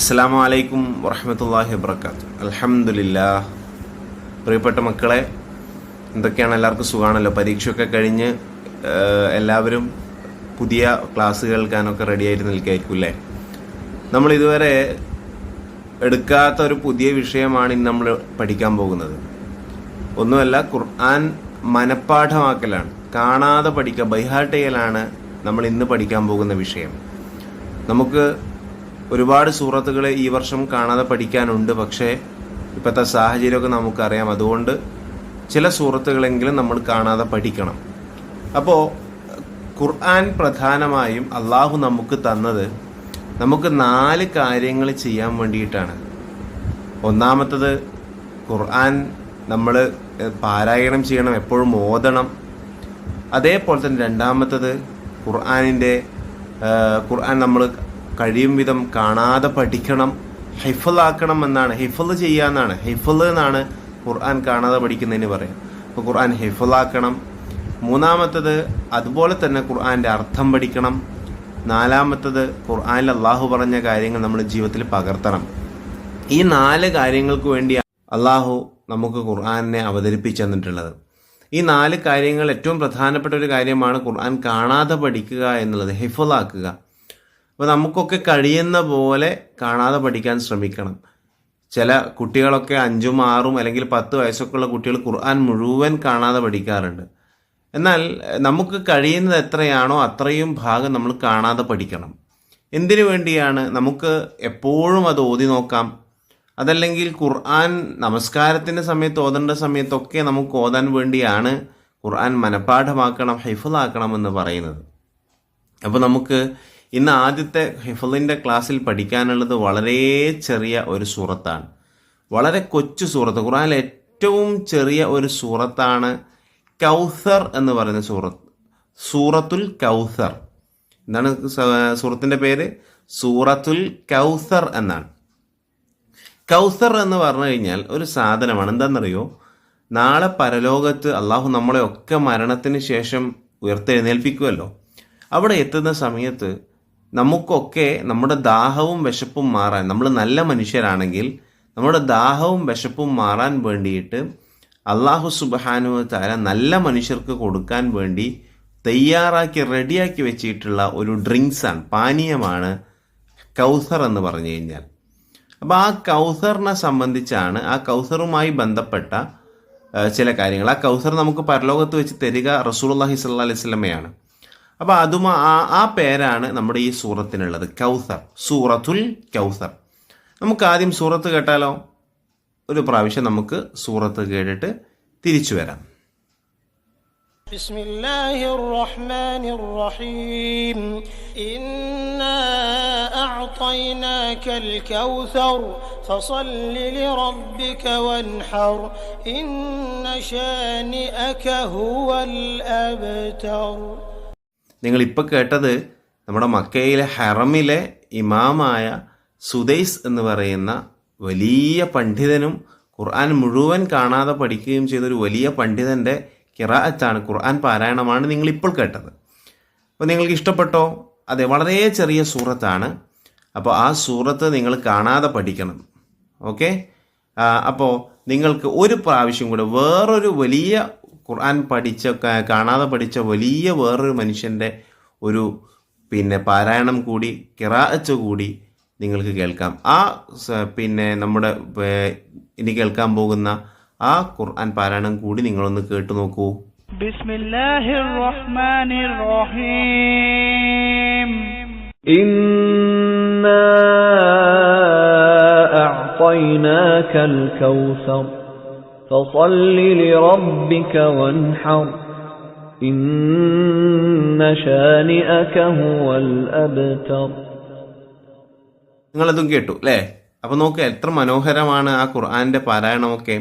അസ്സാം വലൈക്കും വറഹമത്തല്ലാഹി വബർക്കാത്ത് അലഹമുല്ലാ പ്രിയപ്പെട്ട മക്കളെ എന്തൊക്കെയാണ് എല്ലാവർക്കും സുഖമാണല്ലോ പരീക്ഷയൊക്കെ കഴിഞ്ഞ് എല്ലാവരും പുതിയ ക്ലാസ് കേൾക്കാനൊക്കെ റെഡി ആയിട്ട് നിൽക്കായിരിക്കും അല്ലേ? നമ്മൾ ഇതുവരെ എടുക്കാത്ത ഒരു പുതിയ വിഷയമാണ് ഇന്ന് നമ്മൾ പഠിക്കാൻ പോകുന്നത്. ഒന്നുമല്ല ഖുർആൻ മനഃപ്പാഠമാക്കലാണ്. കാണാതെ പഠിക്കുക ബൈഹാർട്ട് ചെയ്യലാണ് നമ്മൾ ഇന്ന് പഠിക്കാൻ പോകുന്ന വിഷയം. നമുക്ക് ഒരുപാട് സൂറത്തുകൾ ഈ വർഷം കാണാതെ പഠിക്കാനുണ്ട്. പക്ഷേ ഇപ്പോഴത്തെ സാഹചര്യമൊക്കെ നമുക്കറിയാം. അതുകൊണ്ട് ചില സൂറത്തുകളെങ്കിലും നമ്മൾ കാണാതെ പഠിക്കണം. അപ്പോൾ ഖുർആൻ പ്രധാനമായും അള്ളാഹു നമുക്ക് തന്നത് നമുക്ക് നാല് കാര്യങ്ങൾ ചെയ്യാൻ വേണ്ടിയിട്ടാണ്. ഒന്നാമത്തത് ഖുർആൻ നമ്മൾ പാരായണം ചെയ്യണം എപ്പോഴും ഓതണം. അതേപോലെ തന്നെ രണ്ടാമത്തത് ഖുർആാനിന്റെ ഖുർആൻ നമ്മൾ കഴിയും വിധം കാണാതെ പഠിക്കണം ഹിഫലാക്കണം എന്നാണ്. ഹിഫൽ ചെയ്യാന്നാണ് ഹിഫൽ എന്നാണ് ഖുർആൻ കാണാതെ പഠിക്കുന്നതിന് പറയാം. അപ്പോൾ ഖുർആൻ ഹിഫലാക്കണം മൂന്നാമത്തത് അതുപോലെ തന്നെ ഖുർആന്റെ അർത്ഥം പഠിക്കണം. നാലാമത്തത് ഖുർആനിൽ അള്ളാഹു പറഞ്ഞ കാര്യങ്ങൾ നമ്മൾ ജീവിതത്തിൽ പകർത്തണം. ഈ നാല് കാര്യങ്ങൾക്ക് വേണ്ടി അള്ളാഹു നമുക്ക് ഖുർആനെ അവതരിപ്പിച്ചു തന്നിട്ടുള്ളത്. ഈ നാല് കാര്യങ്ങൾ ഏറ്റവും പ്രധാനപ്പെട്ട ഒരു കാര്യമാണ് ഖുർആൻ കാണാതെ പഠിക്കുക എന്നുള്ളത് ഹിഫലാക്കുക അപ്പോൾ നമുക്കൊക്കെ കഴിയുന്ന പോലെ കാണാതെ പഠിക്കാൻ ശ്രമിക്കണം. ചില കുട്ടികളൊക്കെ അഞ്ചും ആറും അല്ലെങ്കിൽ പത്ത് വയസ്സൊക്കെ ഉള്ള കുട്ടികൾ ഖുർആൻ മുഴുവൻ കാണാതെ പഠിക്കാറുണ്ട്. എന്നാൽ നമുക്ക് കഴിയുന്നത് എത്രയാണോ അത്രയും ഭാഗം നമ്മൾ കാണാതെ പഠിക്കണം. എന്തിനു വേണ്ടിയാണ് നമുക്ക് എപ്പോഴും അത് ഓതി നോക്കാം? അതല്ലെങ്കിൽ ഖുർആൻ നമസ്കാരത്തിന്റെ സമയത്ത് ഓതേണ്ട സമയത്തൊക്കെ നമുക്ക് ഓതാൻ വേണ്ടിയാണ് ഖുർആൻ മനഃപ്പാഠമാക്കണം ഹൈഫുലാക്കണം എന്ന് പറയുന്നത്. അപ്പോൾ നമുക്ക് ഇന്ന് ആദ്യത്തെ ഹിഫലിന്റെ ക്ലാസ്സിൽ പഠിക്കാനുള്ളത് വളരെ ചെറിയ ഒരു സൂറത്താണ്. വളരെ കൊച്ചു സൂറത്ത്. ഖുറാനിൽ ഏറ്റവും ചെറിയ ഒരു സൂറത്താണ് കൗസർ എന്ന് പറയുന്ന സൂറത്ത്. സൂറത്തുൽ കൗസർ. എന്താണ് സുഹൃത്തിന്റെ പേര്? സൂറത്തുൽ കൗസർ എന്നാണ്. കൗസർ എന്ന് പറഞ്ഞു കഴിഞ്ഞാൽ ഒരു സാധനമാണ്. എന്താണെന്നറിയോ? നാളെ പരലോകത്ത് അള്ളാഹു നമ്മളെ ഒക്കെ മരണത്തിന് ശേഷം ഉയർത്തെഴുന്നേൽപ്പിക്കുമല്ലോ അവിടെ എത്തുന്ന സമയത്ത് നമുക്കൊക്കെ നമ്മുടെ ദാഹവും വിശപ്പും മാറാൻ നമ്മൾ നല്ല മനുഷ്യരാണെങ്കിൽ നമ്മുടെ ദാഹവും വിശപ്പും മാറാൻ വേണ്ടിയിട്ട് അള്ളാഹു സുബാനു താര നല്ല മനുഷ്യർക്ക് കൊടുക്കാൻ വേണ്ടി തയ്യാറാക്കി റെഡിയാക്കി വെച്ചിട്ടുള്ള ഒരു ഡ്രിങ്ക്സാണ് പാനീയമാണ് കൗസർ എന്ന് പറഞ്ഞു കഴിഞ്ഞാൽ. അപ്പോൾ ആ കൗസറിനെ സംബന്ധിച്ചാണ് ആ കൗസറുമായി ബന്ധപ്പെട്ട ചില കാര്യങ്ങൾ. ആ കൗസർ നമുക്ക് പരലോകത്ത് വെച്ച് തരിക റസൂലുള്ളാഹി സ്വല്ലല്ലാഹി അലൈഹി വസല്ലമയാണ്. അപ്പോൾ അതുമാ ആ ആ പേരാണ് നമ്മുടെ ഈ സൂറത്തിനുള്ളത് കൗസർ സൂറത്തുൽ കൗസർ നമുക്ക് ആദ്യം സൂറത്ത് കേട്ടാലോ ഒരു പ്രാവശ്യം നമുക്ക് സൂറത്ത് കേട്ടിട്ട് തിരിച്ചു വരാം بسم الله الرحمن الرحيم إنا أعطيناك الكوثر فصل لربك وانحر إن شانئك هو الأبتر നിങ്ങൾ ഇപ്പോൾ കേട്ടത് നമ്മുടെ മക്കയിലെ ഹറമിലെ ഇമാമായ സുദൈസ് എന്ന് പറയുന്ന വലിയ പണ്ഡിതനും ഖുർആൻ മുഴുവൻ കാണാതെ പഠിക്കുകയും ചെയ്തൊരു വലിയ പണ്ഡിതന്റെ കിറാഅത്താണ് ഖുർആൻ പാരായണമാണ് നിങ്ങളിപ്പോൾ കേട്ടത്. അപ്പോൾ നിങ്ങൾക്ക് ഇഷ്ടപ്പെട്ടോ? അതെ വളരെ ചെറിയ സൂറത്താണ്. അപ്പോൾ ആ സൂറത്ത് നിങ്ങൾ കാണാതെ പഠിക്കണം. ഓക്കെ? അപ്പോൾ നിങ്ങൾക്ക് ഒരു പ്രാവശ്യം കൂടെ വേറൊരു വലിയ ഖുർആൻ പഠിച്ച കാണാതെ പഠിച്ച വലിയ വേറൊരു മനുഷ്യന്റെ ഒരു പിന്നെ പാരായണം കൂടി കിറാച്ച കൂടി നിങ്ങൾക്ക് കേൾക്കാം. ആ പിന്നെ നമ്മുടെ ഇനി കേൾക്കാൻ പോകുന്ന ആ ഖുർആൻ പാരായണം കൂടി നിങ്ങളൊന്ന് കേട്ടു നോക്കൂ. ബിസ്മില്ലാഹിർ റഹ്മാനിർ റഹീം ഇന്നാ കൗസർ. فصل لربك وانحر إن شانئك هو الأبتر നിങ്ങളതും കേട്ടു അല്ലേ അപ്പോൾ നോക്കുക എത്ര മനോഹരമാണ് ആ ഖുർആന്റെ പാരായണമൊക്കെ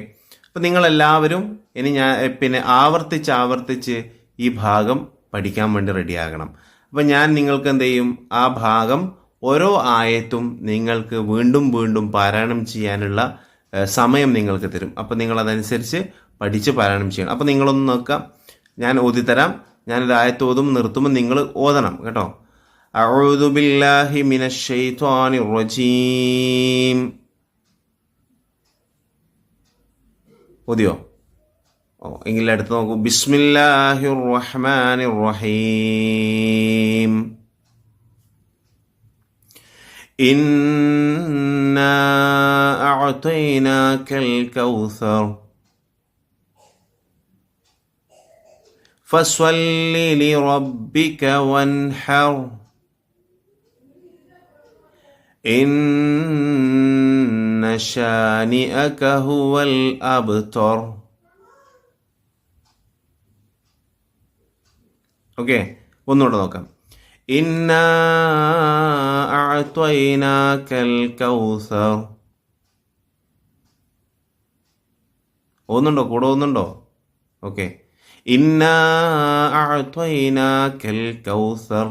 അപ്പം നിങ്ങളെല്ലാവരും ഇനി ഞാൻ എ, പിന്നെ ആവർത്തിച്ച് ആവർത്തിച്ച് ഈ ഭാഗം പഠിക്കാൻ വേണ്ടി റെഡിയാകണം അപ്പം ഞാൻ നിങ്ങൾക്ക് എന്ത് ചെയ്യും ആ ഭാഗം ഓരോ ആയത്തും നിങ്ങൾക്ക് വീണ്ടും വീണ്ടും പാരായണം ചെയ്യാനുള്ള ഏ, സമയം നിങ്ങൾക്ക് തരും അപ്പം നിങ്ങൾ അതനുസരിച്ച് പഠിച്ച് പാരായണം ചെയ്യണം അപ്പം നിങ്ങളൊന്ന് നോക്കാം ഞാൻ ഓതിത്തരാം ഞാനൊരു ആയത്ത് ഓതും നിർത്തുമ്പോൾ നിങ്ങൾ ഓതണം കേട്ടോ أعوذ بالله من الشيطان الرجيم ഓതിയോ ഓ എങ്കിൽ അടുത്ത് നോക്കൂ ബിസ്മില്ലാഹിർ റഹ്മാനിർ റഹീം إنا أعطيناك الكوثر فصل لربك وانحر إن شانئك هو الأبتر ഓക്കെ ഒന്നുകൂടെ നോക്കാം ഇന്ന അഅത്വൈനാക്കൽ കൗസർ ഓന്നുണ്ടോ കൂടെ ഓന്നുണ്ടോ ഓക്കെ ഇന്ന അഅത്വൈനാക്കൽ കൗസർ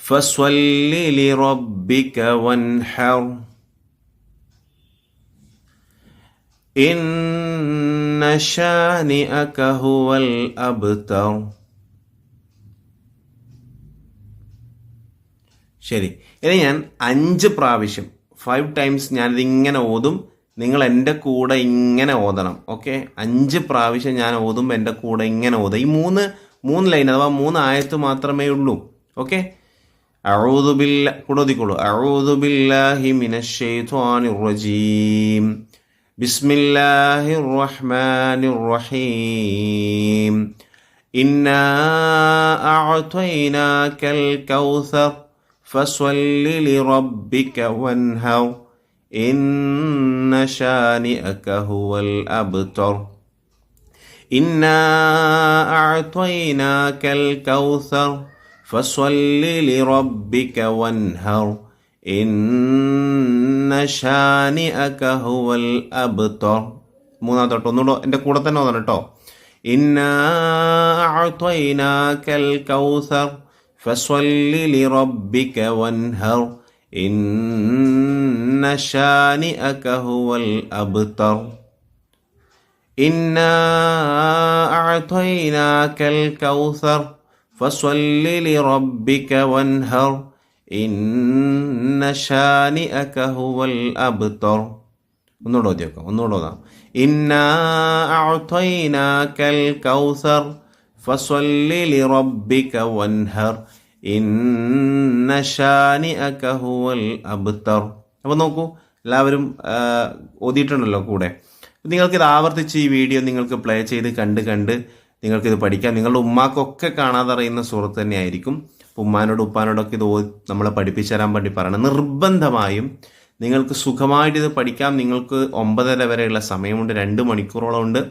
فصل لربك وانحر إن شانئك هو الأبتر ശരി. ഇനി ഞാൻ അഞ്ച് പ്രാവശ്യം ഫൈവ് ടൈംസ് ഞാനിത് ഇങ്ങനെ ഓതും നിങ്ങൾ എന്റെ കൂടെ ഇങ്ങനെ ഓതണം ഓക്കെ അഞ്ച് പ്രാവശ്യം ഞാൻ ഓതും എന്റെ കൂടെ ഇങ്ങനെ ഓതുക ഈ മൂന്ന് മൂന്ന് ലൈൻ അഥവാ മൂന്ന് ആയത്ത് മാത്രമേ ഉള്ളൂ ഓക്കെ അഴൂതുബില്ല കൂടെ ഓതിക്കോളൂ. അഴൂതുബില്ലാഹി റജീം. ബിസ്മില്ലാഹി റഹ്മാനി റഹീം. ഇന്നാ അഅത്വൈനാക്കൽ കൗസർ. فصل لربك وانهر إن شانئك هو الأبتر إنا أعطيناك الكوثر فصل لربك وانهر إن شانئك هو الأبتر മൂന്നാം തൊട്ട് ഒന്നുകൂടെ എൻ്റെ കൂടെ തന്നെ ഓതണം കേട്ടോ إنا أعطيناك الكوثر فصل لربك وانهر إن شانئك هو الأبتر إنا أعطيناك الكوثر فصل لربك وانهر إن شانئك هو الأبتر ഒന്നുകൂടെ ഓതി വെക്കാം ഒന്നുകൂടെ ഓതാം ഇന്നാ അഅ്തൈനാക്കൽ കൗസർ ഫസ്വല്ലി لربك വൻഹർ ഇന്ന ഷാനിഅക ഹുവൽ അബ്തർ അപ്പോൾ നോക്കൂ എല്ലാവരും ഓതിയിട്ടുണ്ടല്ലോ കൂടെ. ഇത് ആവർത്തിച്ച് ഈ വീഡിയോ നിങ്ങൾക്ക് പ്ലേ ചെയ്ത് കണ്ട് കണ്ട് ഇത് പഠിക്കാം. നിങ്ങളുടെ ഉമ്മാക്കൊക്കെ കാണാതെ അറിയുന്ന സുഹൃത്ത് തന്നെയായിരിക്കും. ഉമ്മാനോട് ഉപ്പാനോടൊക്കെ ഇത് നമ്മളെ പഠിപ്പിച്ചു തരാൻ വേണ്ടി പറയണം. നിർബന്ധമായും നിങ്ങൾക്ക് സുഖമായിട്ട് ഇത് പഠിക്കാം. നിങ്ങൾക്ക് ഒമ്പതര വരെയുള്ള സമയമുണ്ട് രണ്ട് മണിക്കൂറോളം ഉണ്ട്.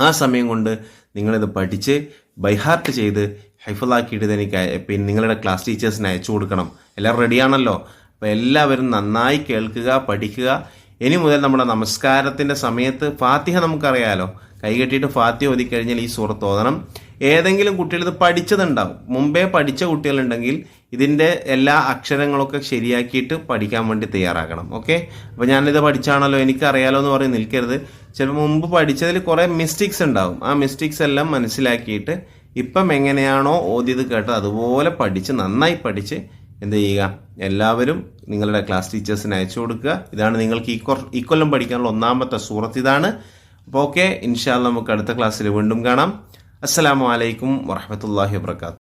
ആ സമയം കൊണ്ട് നിങ്ങളിത് പഠിച്ച് ബൈഹാർട്ട് ചെയ്ത് ഹൈഫലാക്കിയിട്ട് ഇത് എനിക്ക് പിന്നെ നിങ്ങളുടെ ക്ലാസ് ടീച്ചേഴ്സിന് അയച്ചു കൊടുക്കണം. എല്ലാവരും റെഡിയാണല്ലോ അപ്പോൾ എല്ലാവരും നന്നായി കേൾക്കുക പഠിക്കുക. ഇനി മുതൽ നമ്മുടെ നമസ്കാരത്തിന്റെ സമയത്ത് ഫാത്തിഹ നമുക്കറിയാലോ. കൈകെട്ടിയിട്ട് ഫാത്തിഹ ഓതിക്കഴിഞ്ഞാൽ ഈ സൂറത്ത് ഓതണം. ഏതെങ്കിലും കുട്ടികൾ ഇത് പഠിച്ചതുണ്ടാവും. മുമ്പേ പഠിച്ച കുട്ടികളുണ്ടെങ്കിൽ ഇതിന്റെ എല്ലാ അക്ഷരങ്ങളൊക്കെ ശരിയാക്കിയിട്ട് പഠിക്കാൻ വേണ്ടി തയ്യാറാക്കണം ഓക്കെ? അപ്പോൾ ഞാനിത് പഠിച്ചാണല്ലോ എനിക്കറിയാലോ എന്ന് പറഞ്ഞ് നിൽക്കരുത്. ചിലപ്പോൾ മുമ്പ് പഠിച്ചതിൽ കുറേ മിസ്റ്റേക്സ് ഉണ്ടാവും. ആ മിസ്റ്റേക്സ് എല്ലാം മനസ്സിലാക്കിയിട്ട് ഇപ്പം എങ്ങനെയാണോ ഓതിയത് കേട്ടത് അതുപോലെ പഠിച്ച് നന്നായി പഠിച്ച് എന്ത് ചെയ്യുക? എല്ലാവരും നിങ്ങളുടെ ക്ലാസ് ടീച്ചേഴ്സിന് അയച്ചു കൊടുക്കുക. ഇതാണ് നിങ്ങൾക്ക് ഈ കൊർ ഈ കൊല്ലം പഠിക്കാനുള്ള ഒന്നാമത്തെ സൂറത്ത് ഇതാണ്. അപ്പോൾ ഓക്കെ ഇൻഷാല്ല നമുക്ക് അടുത്ത ക്ലാസ്സിൽ വീണ്ടും കാണാം. അസ്സലാമു അലൈക്കും വറഹമത്തല്ലാഹി വാബർക്കാത്തു